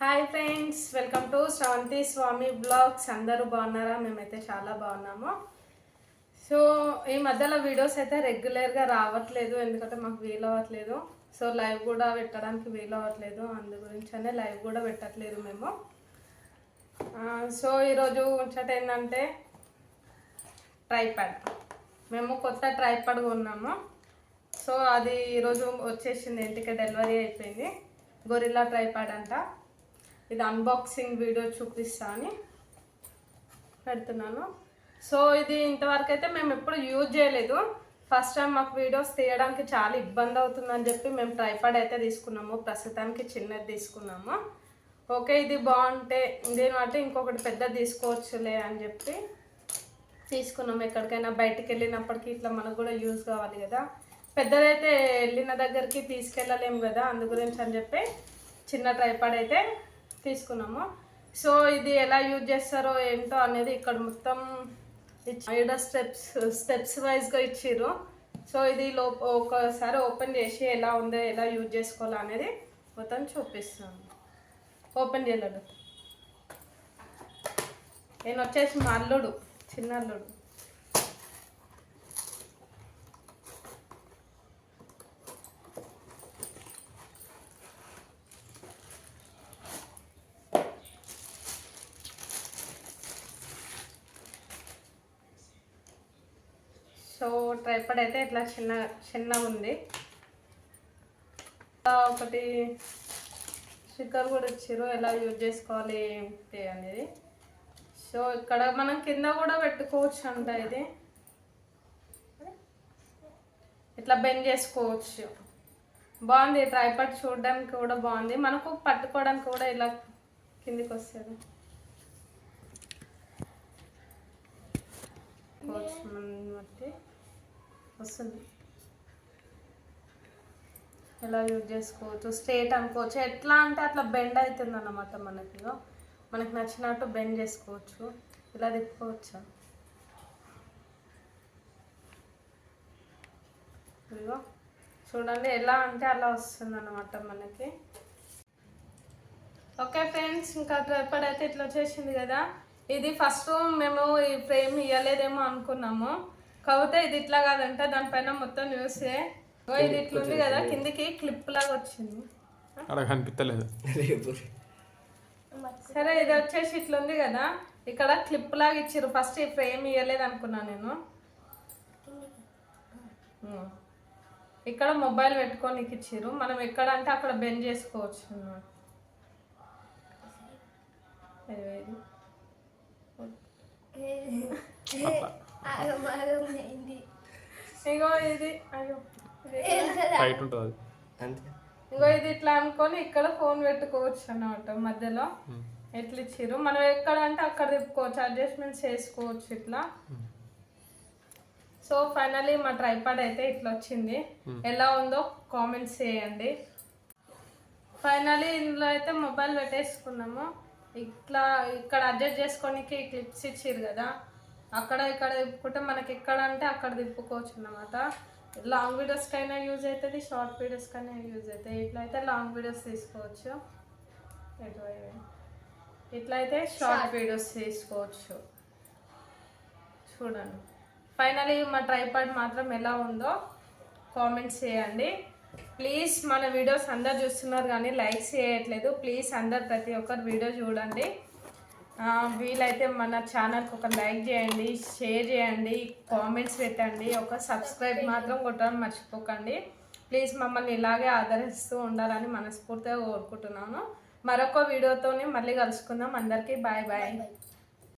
Hi friends welcome to Sravanthi Swamy blogs అందరూ బాగున్నారా? మేమైతే చాలా బాగున్నాము. సో ఈ మధ్యలో వీడియోస్ అయితే రెగ్యులర్గా రావట్లేదు ఎందుకంటే మాకు వీలు అవ్వట్లేదు. సో లైవ్ కూడా పెట్టడానికి వీలు అవ్వట్లేదు అందు గురించనే లైవ్ కూడా పెట్టట్లేదు మేము. సో ఈరోజు ముచ్చట ఏంటంటే ట్రైపాడ్ మేము కొత్త ట్రైపాడ్ కొన్నాము. సో అది ఈరోజు వచ్చేసింది ఇంటికి డెలివరీ అయిపోయింది. గొరిల్లా ట్రైపాడ్ అంట. ఇది అన్బాక్సింగ్ వీడియో చూపిస్తా అని పెడుతున్నాను. సో ఇది ఇంతవరకు అయితే మేము ఎప్పుడు యూజ్ చేయలేదు. ఫస్ట్ టైం మాకు వీడియోస్ తీయడానికి చాలా ఇబ్బంది అవుతుందని చెప్పి మేము ట్రైపాడ్ అయితే తీసుకున్నాము. ప్రస్తుతానికి చిన్నది తీసుకున్నాము. ఓకే ఇది బాగుంటే దీని బట్టి ఇంకొకటి పెద్దది తీసుకోవచ్చులే అని చెప్పి తీసుకున్నాం ఎక్కడికైనా బయటికి వెళ్ళినప్పటికీ ఇట్లా మనకు కూడా యూజ్ కావాలి కదా. పెద్దదైతే వెళ్ళిన దగ్గరికి తీసుకెళ్ళలేము కదా అందు గురించి అని చెప్పి చిన్న ట్రైపాడ్ అయితే తీసుకున్నాము. సో ఇది ఎలా యూజ్ చేస్తారో ఏంటో అనేది ఇక్కడ మొత్తం ఐడ స్టెప్స్ స్టెప్స్ వైజ్గా ఇచ్చిర్రు. సో ఇది లో ఒకసారి ఓపెన్ చేసి ఎలా ఉందో ఎలా యూజ్ చేసుకోవాలో అనేది మొత్తం చూపిస్తాను. ఓపెన్ చేయలేడు. నేను వచ్చేసి మా అల్లుడు చిన్న అల్లుడు. సో ట్రైపాడ్ అయితే ఇట్లా చిన్న చిన్నగా ఉంది. ఒకటి స్టిక్కర్ కూడా ఇచ్చారు ఎలా యూజ్ చేసుకోవాలి ఏంటి అనేది. సో ఇక్కడ మనం కింద కూడా పెట్టుకోవచ్చు అంట ఇది. ఇట్లా బెండ్ చేసుకోవచ్చు. బాగుంది ట్రైపాడ్ చూడడానికి కూడా బాగుంది. మనకు పట్టుకోవడానికి కూడా ఇలా కిందికి వస్తుంది. కోచ్ బట్టి వస్తుంది. ఎలా యూజ్ చేసుకోవచ్చు? స్ట్రేట్ అనుకోవచ్చు. ఎట్లా అంటే అట్లా బెండ్ అవుతుంది అన్నమాట మనకి మనకు మనకి నచ్చినట్టు బెండ్ చేసుకోవచ్చు. ఇలా తిప్పుకోవచ్చు? ఇదిగో. చూడండి ఎలా అంటే అలా వస్తుంది అన్నమాట మనకి. ఓకే ఫ్రెండ్స్ ఇంకా ఎప్పుడైతే అయితే ఇట్లా వచ్చేసింది కదా. ఇది ఫస్ట్ మేము ఈ ఫ్రేమ్ ఇవ్వలేదేమో అనుకున్నాము. కాకపోతే ఇది ఇట్లా కాదంట దానిపైన మొత్తం ఓ ఇది ఇట్లా ఉంది కదా కిందికి క్లిప్ లాగా వచ్చింది. అక్కడ కనిపించలేదు సరే ఇది వచ్చేసి ఇట్లా ఉంది కదా ఇక్కడ క్లిప్ లాగా ఇచ్చిర్రు. ఫస్ట్ ఈ ఫ్రేమ్ ఇవ్వలేదు అనుకున్నా నేను. ఇక్కడ మొబైల్ పెట్టుకోనికి ఇచ్చిర్రు. మనం ఎక్కడ అంటే అక్కడ బెండ్ చేసుకోవచ్చు. అన్నమాట ఇదిగో ఇది. ఫైట్ ఉంటుంది అది. ఇగో ఇది ఇట్లా అనుకొని ఇక్కడ ఫోన్ పెట్టుకోవచ్చు అన్నమాట మధ్యలో. ఎట్లా ఇచ్చిర్రు మనం ఎక్కడ అంటే అక్కడ తిప్పుకోవచ్చు అడ్జస్ట్మెంట్స్ చేసుకోవచ్చు ఇట్లా. సో ఫైనలీ మా ట్రైపాడ్ అయితే ఇట్లా వచ్చింది ఎలా ఉందో కామెంట్స్ చేయండి. ఫైనలీ ఇందులో అయితే మొబైల్ పెట్టేసుకున్నాము. ఇట్లా ఇక్కడ అడ్జస్ట్ చేసుకోనికి క్లిప్స్ ఇచ్చిర్రు కదా. అక్కడ ఇక్కడ తిప్పుకుంటే మనకి ఎక్కడ అంటే అక్కడ తిప్పుకోవచ్చు అన్నమాట. లాంగ్ వీడియోస్కైనా యూజ్ అవుతుంది షార్ట్ వీడియోస్కైనా యూజ్ అవుతాయి ఇట్లా అయితే లాంగ్ వీడియోస్ తీసుకోవచ్చు. ఇట్లా అయితే షార్ట్ వీడియోస్ తీసుకోవచ్చు. చూడండి. ఫైనలీ మా ట్రైపాడ్ మాత్రం ఎలా ఉందో కామెంట్స్ చేయండి. ప్లీజ్ మన వీడియోస్ అందరు చూస్తున్నారు కానీ లైక్స్ చేయట్లేదు. ప్లీజ్ అందరు ప్రతి ఒక్కరు వీడియో చూడండి. వీలైతే మన ఛానల్కి ఒక లైక్ చేయండి షేర్ చేయండి కామెంట్స్ పెట్టండి. ఒక సబ్స్క్రైబ్ మాత్రం కొట్టడం మర్చిపోకండి. ప్లీజ్ మమ్మల్ని ఇలాగే ఆదరిస్తూ ఉండాలని మనస్ఫూర్తిగా కోరుకుంటున్నాను. మరొక వీడియోతోనే మళ్ళీ కలుసుకుందాం. అందరికీ బాయ్ బాయ్